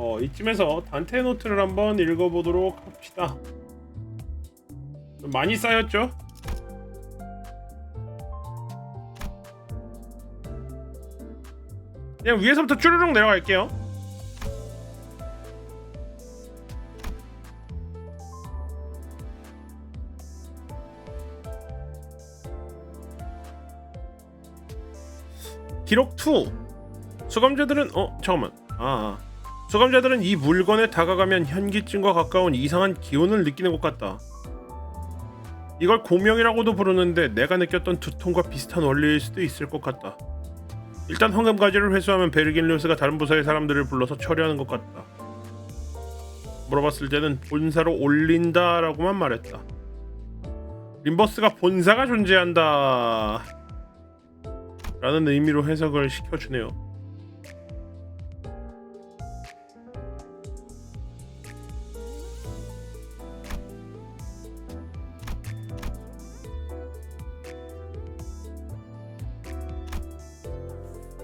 어, 이쯤에서 단테 노트를 한번 읽어보도록 합시다. 좀 많이 쌓였죠? 그냥 위에서부터 쭈르륵 내려갈게요. 기록 2 수감자들은 어 잠깐만 아, 아. 수감자들은 이 물건에 다가가면 현기증과 가까운 이상한 기운을 느끼는 것 같다. 이걸 공명이라고도 부르는데 내가 느꼈던 두통과 비슷한 원리일 수도 있을 것 같다. 일단 황금 가지를 회수하면 베르긴리우스가 다른 부서의 사람들을 불러서 처리하는 것 같다. 물어봤을 때는 본사로 올린다라고만 말했다. 림버스가 본사가 존재한다. 라는 의미로 해석을 시켜주네요.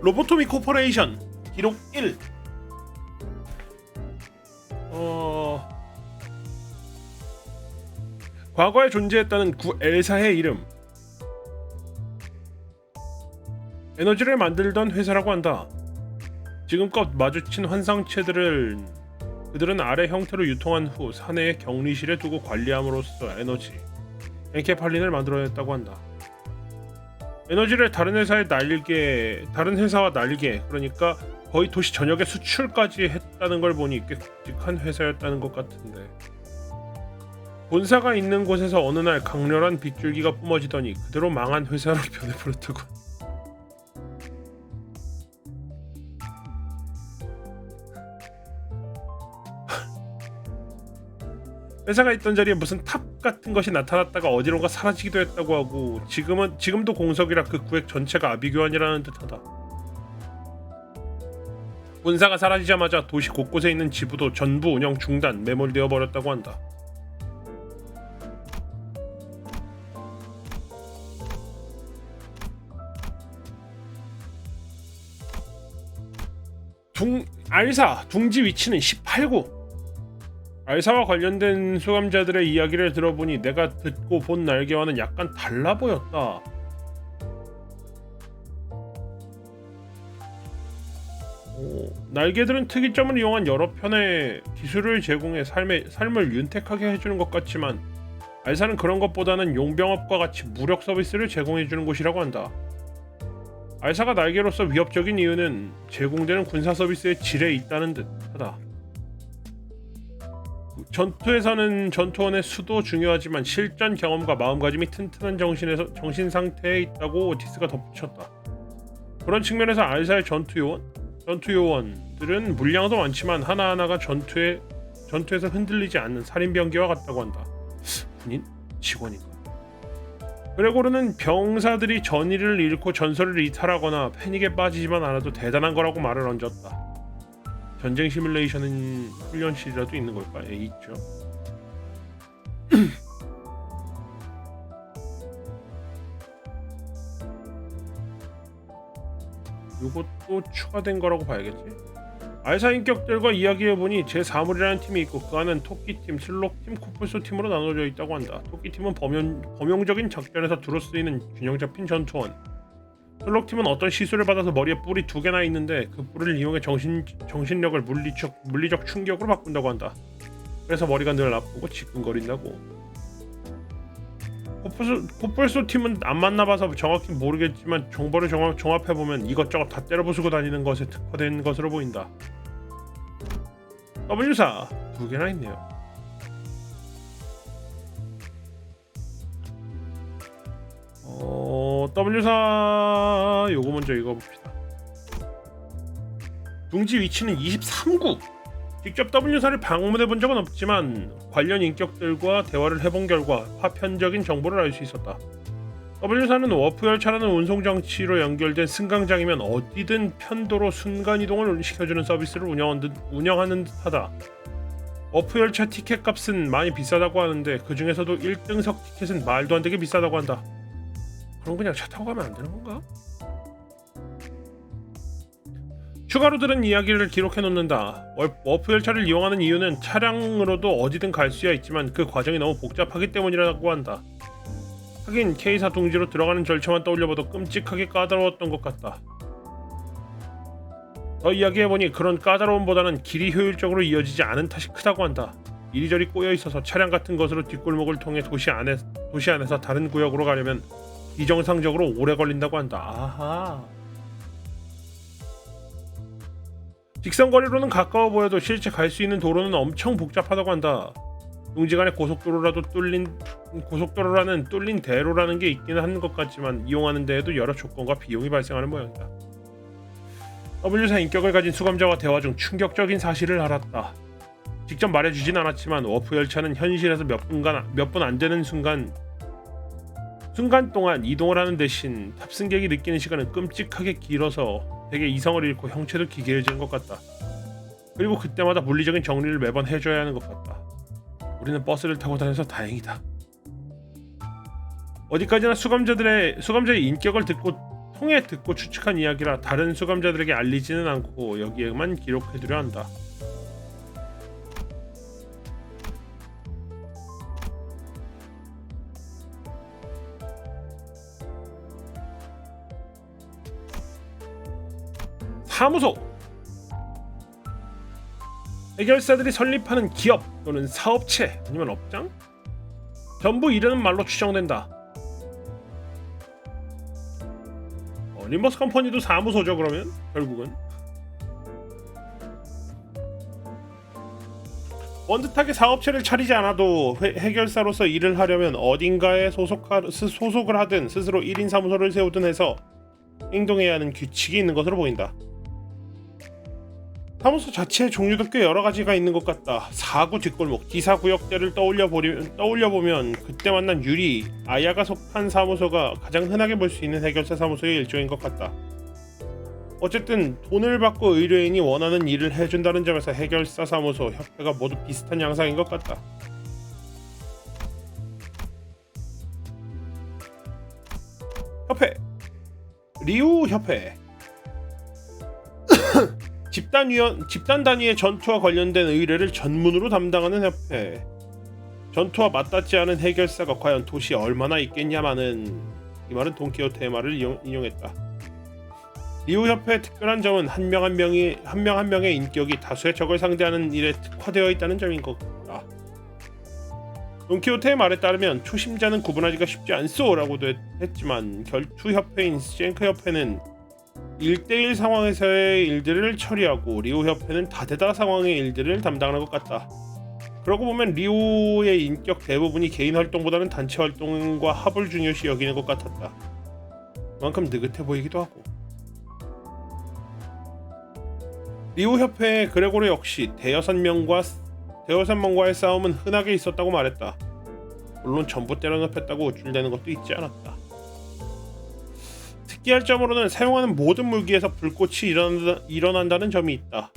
로보토미 코퍼레이션 기록 1 어... 과거에 존재했다는 구 엘사의 이름 에너지를 만들던 회사라고 한다. 지금껏 마주친 환상체들을 그들은 아래 형태로 유통한 후 사내의 격리실에 두고 관리함으로써 에너지 엔케팔린을 만들어냈다고 한다. 에너지를 다른 회사에 날게 다른 회사와 날게. 그러니까 거의 도시 전역에 수출까지 했다는 걸 보니 꽤 굵직한 회사였다는 것 같은데. 본사가 있는 곳에서 어느 날 강렬한 빗줄기가 뿜어지더니 그대로 망한 회사로 변해버렸다고 회사가 있던 자리에 무슨 탑 같은 것이 나타났다가 어디론가 사라지기도 했다고 하고 지금은 지금도 공석이라 그 구획 전체가 아비규환이라는 듯하다. 본사가 사라지자마자 도시 곳곳에 있는 지부도 전부 운영 중단, 매몰되어 버렸다고 한다. 둥 알사 둥지 위치는 18구. 알사와 관련된 수감자들의 이야기를 들어보니 내가 듣고 본 날개와는 약간 달라 보였다. 오, 날개들은 특이점을 이용한 여러 편의 기술을 제공해 삶의, 삶을 윤택하게 해주는 것 같지만 알사는 그런 것보다는 용병업과 같이 무력 서비스를 제공해주는 곳이라고 한다. 알사가 날개로서 위협적인 이유는 제공되는 군사 서비스의 질에 있다는 듯하다. 전투에서는 전투원의 수도 중요하지만 실전 경험과 마음가짐이 튼튼한 정신에서 정신 상태에 있다고 오티스가 덧붙였다. 그런 측면에서 알사의 전투 요원, 전투 요원들은 물량도 많지만 하나하나가 전투에 전투에서 흔들리지 않는 살인병기와 같다고 한다. 군인? 직원인가? 그레고르는 병사들이 전의를 잃고 전설을 이탈하거나 패닉에 빠지지만 않아도 대단한 거라고 말을 얹었다. 전쟁 시뮬레이션은 훈련실이라도 있는 걸까? 예, 있죠. 이것도 추가된 거라고 봐야겠지. 알사 인격들과 이야기해보니 제 사물이라는 팀이 있고 그 안은 토끼팀, 슬록팀, 코뿔소팀으로 나눠져 있다고 한다. 토끼팀은 범용, 범용적인 작전에서 두루 쓰이는 균형 잡힌 전투원 슬록팀은 어떤 시술을 받아서 머리에 뿔이 두 개나 있는데 그 뿔을 이용해 정신, 정신력을 물리적, 물리적 충격으로 바꾼다고 한다. 그래서 머리가 늘 아프고 지끈거린다고. 코뿔소 팀은 안 만나봐서 정확히 모르겠지만 정보를 종합, 종합해보면 이것저것 다 때려부수고 다니는 것에 특화된 것으로 보인다. W사 두 개나 있네요. 어, W사 요거 먼저 읽어봅시다. 둥지 위치는 23구. 직접 W사를 방문해 본 적은 없지만 관련 인격들과 대화를 해본 결과 파편적인 정보를 알 수 있었다. W사는 워프 열차라는 운송 장치로 연결된 승강장이면 어디든 편도로 순간 이동을 시켜주는 서비스를 운영하는, 듯하다. 워프 열차 티켓 값은 많이 비싸다고 하는데 그 중에서도 1등석 티켓은 말도 안 되게 비싸다고 한다. 그럼 그냥 차 타고 가면 안 되는 건가? 추가로 들은 이야기를 기록해 놓는다. 월- 워프 열차를 이용하는 이유는 차량으로도 어디든 갈 수야 있지만 그 과정이 너무 복잡하기 때문이라고 한다. 하긴 K사 둥지로 들어가는 절차만 떠올려봐도 끔찍하게 까다로웠던 것 같다. 더 이야기해보니 그런 까다로움보다는 길이 효율적으로 이어지지 않은 탓이 크다고 한다. 이리저리 꼬여 있어서 차량 같은 것으로 뒷골목을 통해 도시 안에 도시 안에서 다른 구역으로 가려면 비정상적으로 오래 걸린다고 한다. 아하. 직선거리로는 가까워 보여도 실제 갈 수 있는 도로는 엄청 복잡하다고 한다. 둥지간에 고속도로라도 뚫린 고속도로라는 뚫린 대로라는 게 있기는 한 것 같지만 이용하는 데에도 여러 조건과 비용이 발생하는 모양이다. W사 인격을 가진 수감자와 대화 중 충격적인 사실을 알았다. 직접 말해주진 않았지만 워프 열차는 현실에서 몇 분간 몇 분 안 되는 순간 순간 동안 이동을 하는 대신 탑승객이 느끼는 시간은 끔찍하게 길어서 되게 이성을 잃고 형체도 기괴해지는 것 같다. 그리고 그때마다 물리적인 정리를 매번 해줘야 하는 것 같다. 우리는 버스를 타고 다녀서 다행이다. 어디까지나 수감자들의 수감자의 인격을 듣고 통해 듣고 추측한 이야기라 다른 수감자들에게 알리지는 않고 여기에만 기록해두려 한다. 사무소 해결사들이 설립하는 기업 또는 사업체 아니면 업장 전부 이르는 말로 추정된다. 어, 림버스 컴퍼니도 사무소죠 그러면 결국은 번듯하게 사업체를 차리지 않아도 회- 해결사로서 일을 하려면 어딘가에 소속하, 스- 소속을 하든 스스로 1인 사무소를 세우든 해서 행동해야 하는 규칙이 있는 것으로 보인다. 사무소 자체의 종류도 꽤 여러 가지가 있는 것 같다. 사구 뒷골목, 기사 구역대를 떠올려 보면 떠올려 보면 그때 만난 유리, 아야가 속한 사무소가 가장 흔하게 볼 수 있는 해결사 사무소의 일종인 것 같다. 어쨌든 돈을 받고 의뢰인이 원하는 일을 해준다는 점에서 해결사 사무소, 협회가 모두 비슷한 양상인 것 같다. 협회 리우 협회 집단 위원 집단 단위의 전투와 관련된 의뢰를 전문으로 담당하는 협회. 전투와 맞닿지 않은 해결사가 과연 도시에 얼마나 있겠냐마는 이 말은 돈키호테의 말을 인용, 인용했다. 리우 협회의 특별한 점은 한 명 한 명이 한 명 한 명의 인격이 다수의 적을 상대하는 일에 특화되어 있다는 점인 것 같다. 돈키호테의 말에 따르면 초심자는 구분하기가 쉽지 않소라고도 했, 했지만 결투 협회인 쉔크 협회는 1대1 상황에서의 일들을 처리하고 리오 협회는 다대다 상황의 일들을 담당하는 것 같다. 그러고 보면 리오의 인격 대부분이 개인 활동보다는 단체 활동과 합을 중요시 여기는 것 같았다. 그만큼 느긋해 보이기도 하고. 리오 협회의 그레고르 역시 대여섯 명과 대여섯 명과의 싸움은 흔하게 있었다고 말했다. 물론 전부 때려눕혔다고 우쭐대는 것도 있지 않았다. 특이할 점으로는 사용하는 모든 무기에서 불꽃이 일어난다, 일어난다 는 점이 있다.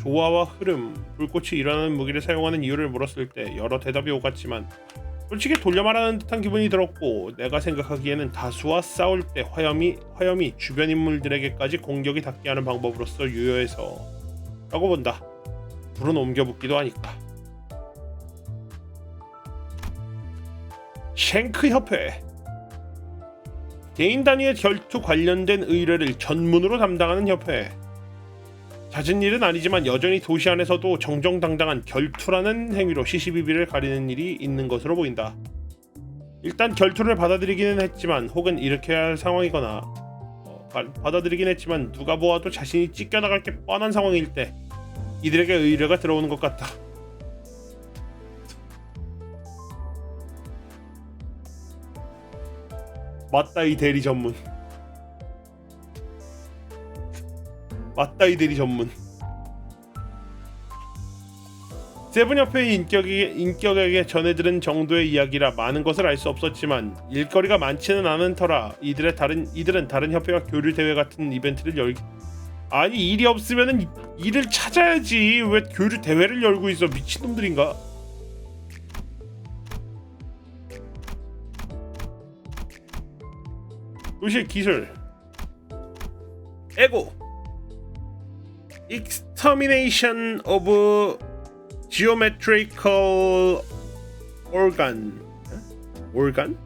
조화와 흐름, 불꽃이 일어나는 무기를 사용하는 이유를 물었을 때 여러 대답이 오갔지만 솔직히 돌려 말하는 듯한 기분이 들었고 내가 생각하기에는 다수와 싸울 때 화염이 화염이 주변 인물들에게까지 공격이 닿게 하는 방법으로서 유효해서 라고 본다. 불은 옮겨 붙기도 하니까. 쉔크 협회 개인 단위의 결투 관련된 의뢰를 전문으로 담당하는 협회. 잦은 일은 아니지만 여전히 도시 안에서도 정정당당한 결투라는 행위로 시시비비를 가리는 일이 있는 것으로 보인다. 일단 결투를 받아들이기는 했지만 혹은 일으켜야 할 상황이거나 어, 바- 받아들이긴 했지만 누가 보아도 자신이 찢겨나갈 게 뻔한 상황일 때 이들에게 의뢰가 들어오는 것 같다. 맞다 이 대리 전문. 맞다 이 대리 전문. 세븐 협회의 인격이, 인격에게 전해들은 정도의 이야기라 많은 것을 알 수 없었지만 일거리가 많지는 않은 터라 이들의 다른 이들은 다른 협회와 교류 대회 같은 이벤트를 열 아니 일이 없으면은 일을 찾아야지. 왜 교류 대회를 열고 있어? 미친놈들인가 도시의 기술 에고 extermination of geometrical organ organ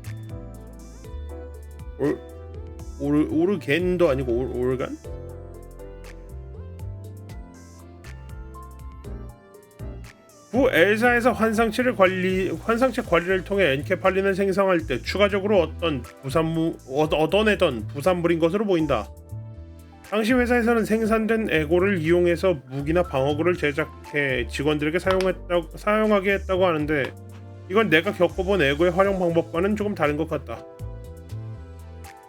올 오르 오르겐도 아니고 올, 올간 부 엘사에서 환상체를 관리 환상체 관리를 통해 엔케팔린을 생성할 때 추가적으로 어떤 부산무 얻, 얻어내던 부산물인 것으로 보인다. 당시 회사에서는 생산된 에고를 이용해서 무기나 방어구를 제작해 직원들에게 사용했다, 사용하게 했다고 하는데 이건 내가 겪어본 에고의 활용 방법과는 조금 다른 것 같다.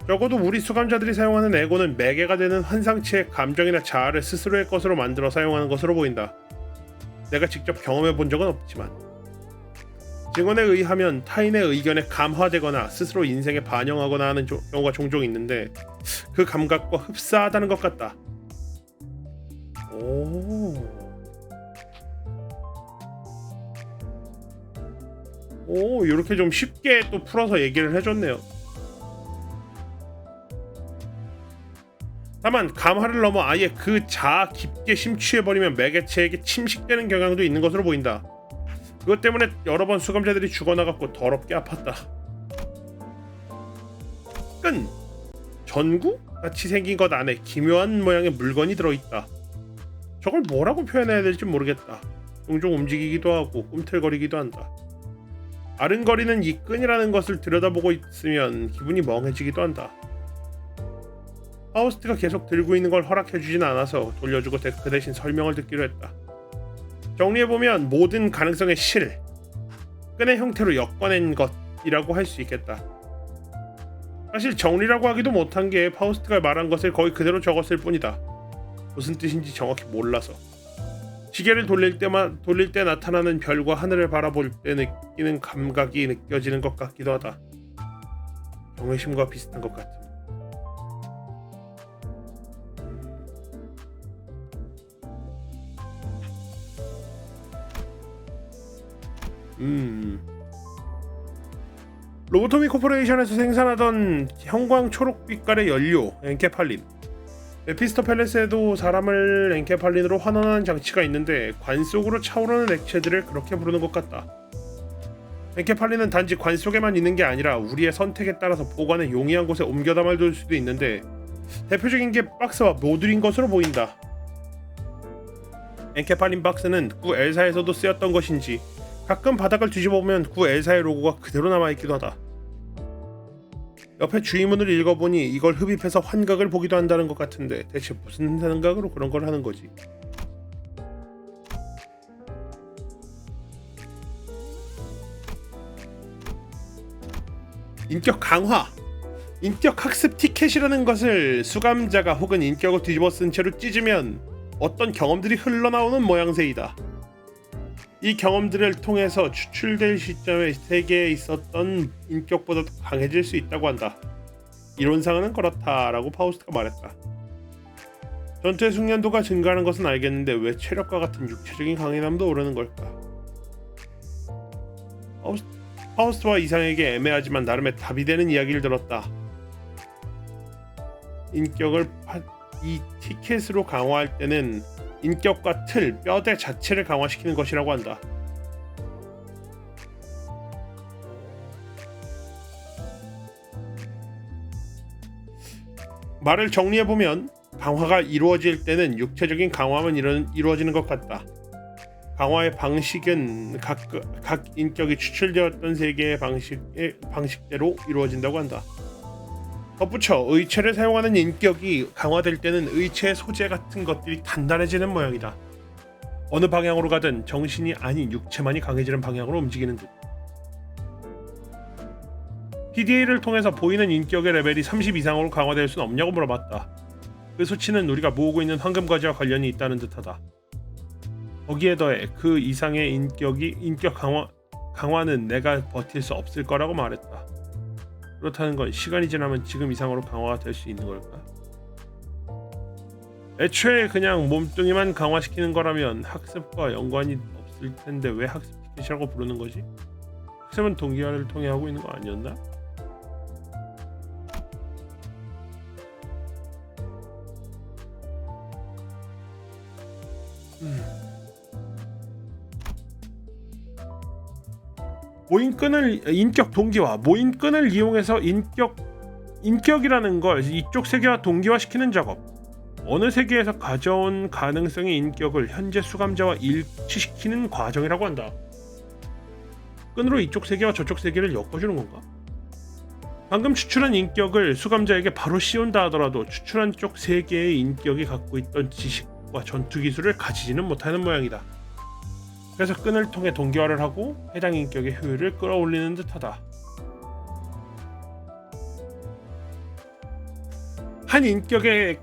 적어도 우리 수감자들이 사용하는 에고는 매개가 되는 환상체의 감정이나 자아를 스스로의 것으로 만들어 사용하는 것으로 보인다. 내가 직접 경험해 본 적은 없지만 증언에 의하면 타인의 의견에 감화되거나 스스로 인생에 반영하거나 하는 조- 경우가 종종 있는데 그 감각과 흡사하다는 것 같다. 오. 오, 이렇게 좀 쉽게 또 풀어서 얘기를 해줬네요. 다만 감화를 넘어 아예 그 자아 깊게 심취해버리면 매개체에게 침식되는 경향도 있는 것으로 보인다. 그것 때문에 여러 번 수감자들이 죽어나갔고 더럽게 아팠다. 끈 전구 같이 생긴 것 안에 기묘한 모양의 물건이 들어있다. 저걸 뭐라고 표현해야 될지 모르겠다. 종종 움직이기도 하고 꿈틀거리기도 한다. 아른거리는 이 끈이라는 것을 들여다보고 있으면 기분이 멍해지기도 한다. 하우스트가 계속 들고 있는 걸 허락해주진 않아서 돌려주고 대- 그 대신 설명을 듣기로 했다. 정리해보면 모든 가능성의 실, 끈의 형태로 엮어낸 것이라고 할 수 있겠다. 사실 정리라고 하기도 못한 게 파우스트가 말한 것을 거의 그대로 적었을 뿐이다. 무슨 뜻인지 정확히 몰라서. 시계를 돌릴 때만 돌릴 때 나타나는 별과 하늘을 바라볼 때 느끼는 감각이 느껴지는 것 같기도 하다. 경외심과 비슷한 것 같은. 음. 로보토미 코퍼레이션에서 생산하던 형광 초록 빛깔의 연료 엔케팔린. 메피스토 팰레스에도 사람을 엔케팔린으로 환원하는 장치가 있는데 관 속으로 차오르는 액체들을 그렇게 부르는 것 같다. 엔케팔린은 단지 관 속에만 있는 게 아니라 우리의 선택에 따라서 보관에 용이한 곳에 옮겨 담아둘 수도 있는데 대표적인 게 박스와 모듈인 것으로 보인다. 엔케팔린 박스는 구 엘사에서도 쓰였던 것인지 가끔 바닥을 뒤집어 보면 구 엘사의 로고가 그대로 남아 있기도 하다. 옆에 주의문을 읽어보니 이걸 흡입해서 환각을 보기도 한다는 것 같은데 대체 무슨 생각으로 그런 걸 하는 거지? 인격 강화 인격 학습 티켓이라는 것을 수감자가 혹은 인격을 뒤집어 쓴 채로 찢으면 어떤 경험들이 흘러나오는 모양새이다. 이 경험들을 통해서 추출될 시점에 세계에 있었던 인격보다 더 강해질 수 있다고 한다. 이론상은 그렇다라고 파우스트가 말했다. 전투의 숙련도가 증가하는 것은 알겠는데 왜 체력과 같은 육체적인 강인함도 오르는 걸까? 파우스, 파우스트와 이상에게 애매하지만 나름의 답이 되는 이야기를 들었다. 인격을 파- 이 티켓으로 강화할 때는 인격과 틀, 뼈대 자체를 강화시키는 것이라고 한다. 말을 정리해 보면 강화가 이루어질 때는 육체적인 강화만 이루, 이루어지는 것 같다. 강화의 방식은 각, 각 인격이 추출되었던 세계의 방식의 방식대로 이루어진다고 한다. 덧붙여 의체를 사용하는 인격이 강화될 때는 의체의 소재 같은 것들이 단단해지는 모양이다. 어느 방향으로 가든 정신이 아닌 육체만이 강해지는 방향으로 움직이는 듯. PDA를 통해서 보이는 인격의 레벨이 30 이상으로 강화될 수는 없냐고 물어봤다. 그 수치는 우리가 모으고 있는 황금과지와 관련이 있다는 듯하다. 거기에 더해 그 이상의 인격이 인격 강화 강화는 내가 버틸 수 없을 거라고 말했다. 그렇다는 건 시간이 지나면 지금 이상으로 강화가 될 수 있는 걸까? 애초에 그냥 몸뚱이만 강화시키는 거라면 학습과 연관이 없을 텐데 왜 학습 티켓이라고 부르는 거지? 학습은 동기화를 통해 하고 있는 거 아니었나? 모인 끈을 인격 동기화 모인 끈을 이용해서 인격 인격이라는 걸 이쪽 세계와 동기화시키는 작업 어느 세계에서 가져온 가능성의 인격을 현재 수감자와 일치시키는 과정이라고 한다. 끈으로 이쪽 세계와 저쪽 세계를 엮어주는 건가? 방금 추출한 인격을 수감자에게 바로 씌운다 하더라도 추출한 쪽 세계의 인격이 갖고 있던 지식과 전투 기술을 가지지는 못하는 모양이다. 그래서 끈을 통해 동기화를 하고 해당 인격의 효율을 끌어올리는 듯하다. 한 인격의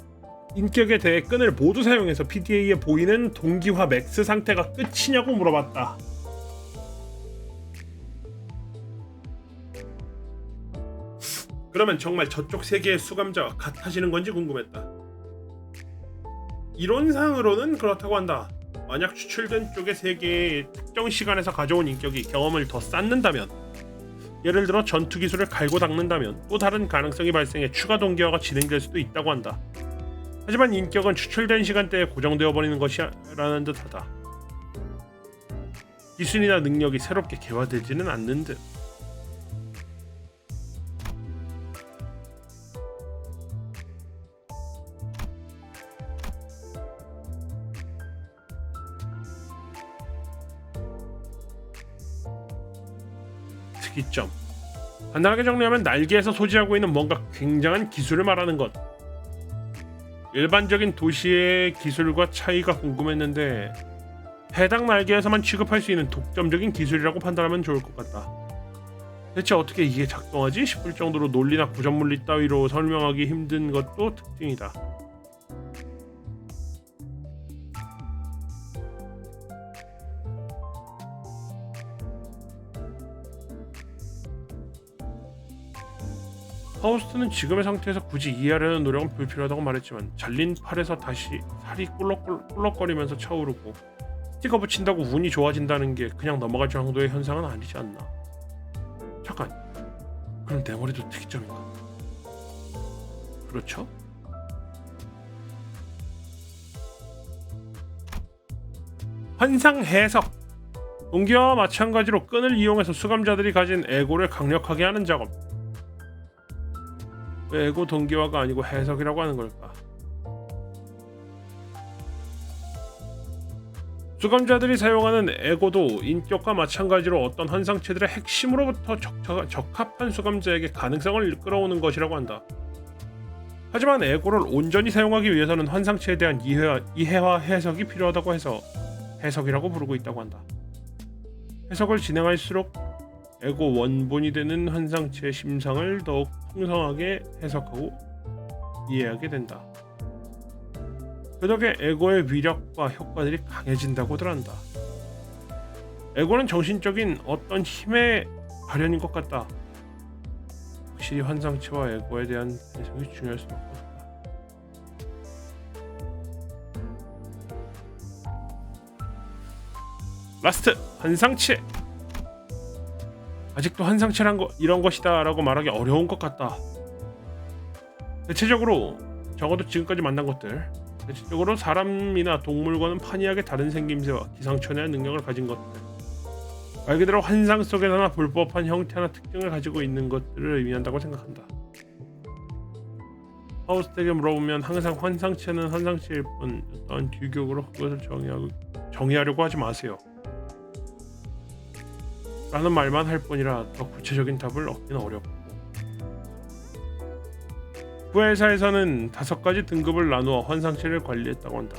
인격에 대해 끈을 모두 사용해서 PDA에 보이는 동기화 맥스 상태가 끝이냐고 물어봤다. 그러면 정말 저쪽 세계의 수감자와 같아지는 건지 궁금했다. 이론상으로는 그렇다고 한다. 만약 추출된 쪽의 세계의 특정 시간에서 가져온 인격이 경험을 더 쌓는다면 예를 들어 전투 기술을 갈고 닦는다면 또 다른 가능성이 발생해 추가 동기화가 진행될 수도 있다고 한다. 하지만 인격은 추출된 시간대에 고정되어 버리는 것이라는 듯하다. 기술이나 능력이 새롭게 개화되지는 않는 듯. 간단하게 정리하면 날개에서 소지하고 있는 뭔가 굉장한 기술을 말하는 것. 일반적인 도시의 기술과 차이가 궁금했는데 해당 날개에서만 취급할 수 있는 독점적인 기술이라고 판단하면 좋을 것 같다. 대체 어떻게 이게 작동하지 싶을 정도로 논리나 구전물리 따위로 설명하기 힘든 것도 특징이다. 파우스트는 지금의 상태에서 굳이 이해하려는 노력은 불필요하다고 말했지만 잘린 팔에서 다시 살이 꿀럭꿀럭거리면서 차오르고 스티커 붙인다고 운이 좋아진다는 게 그냥 넘어갈 정도의 현상은 아니지 않나. 잠깐. 그럼 내 머리도 특이점인가? 그렇죠? 환상 해석. 동기화와 마찬가지로 끈을 이용해서 수감자들이 가진 에고를 강력하게 하는 작업. 왜 에고 동기화가 아니고 해석이라고 하는 걸까? 수감자들이 사용하는 에고도 인격과 마찬가지로 어떤 환상체들의 핵심으로부터 적, 적합한 수감자에게 가능성을 끌어오는 것이라고 한다. 하지만 에고를 온전히 사용하기 위해서는 환상체에 대한 이해와, 이해와 해석이 필요하다고 해서 해석이라고 부르고 있다고 한다. 해석을 진행할수록 에고 원본이 되는 환상체의 심상을 더욱 풍성하게 해석하고 이해하게 된다. 그 덕에 에고의 위력과 효과들이 강해진다고들 한다. 에고는 정신적인 어떤 힘의 발현인 것 같다. 확실히 환상체와 에고에 대한 해석이 중요할 수밖에 없다. 라스트 환상체 아직도 환상체란 거 이런 것이다라고 말하기 어려운 것 같다. 대체적으로 적어도 지금까지 만난 것들 대체적으로 사람이나 동물과는 판이하게 다른 생김새와 기상천외한 능력을 가진 것들 말 그대로 환상 속에서나 불법한 형태나 특징을 가지고 있는 것들을 의미한다고 생각한다. 하우스에게 물어보면 항상 환상체는 환상체일 뿐 어떤 규격으로 그것을 정의하고, 정의하려고 하지 마세요. 라는 말만 할 뿐이라 더 구체적인 답을 얻기는 어렵고 그 회사에서는 다섯 가지 등급을 나누어 환상체를 관리했다고 한다.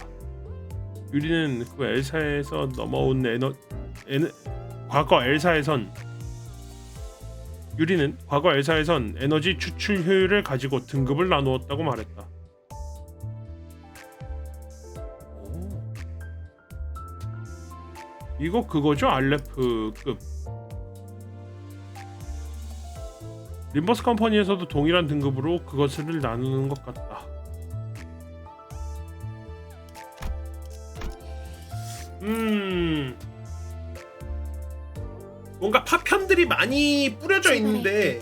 유리는 그 엘사에서 넘어온 에너 에너 과거 엘사에선 유리는 과거 엘사에선 에너지 추출 효율을 가지고 등급을 나누었다고 말했다. 이거 그거죠? 알레프급. 림버스 컴퍼니에서도 동일한 등급으로 그것을 나누는 것 같다. 음, 뭔가 파편들이 많이 뿌려져 있는데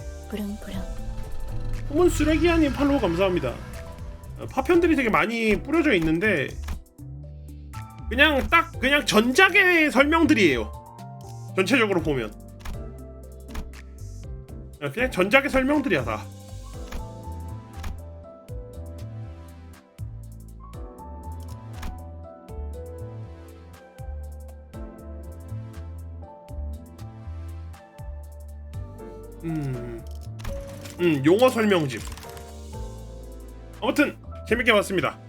후문 쓰레기아님 팔로우 감사합니다. 어, 파편들이 되게 많이 뿌려져 있는데 그냥 딱 그냥 전작의 설명들이에요. 전체적으로 보면 그냥 전작의 설명들이야 다. 음, 음 용어 설명집. 아무튼 재밌게 봤습니다.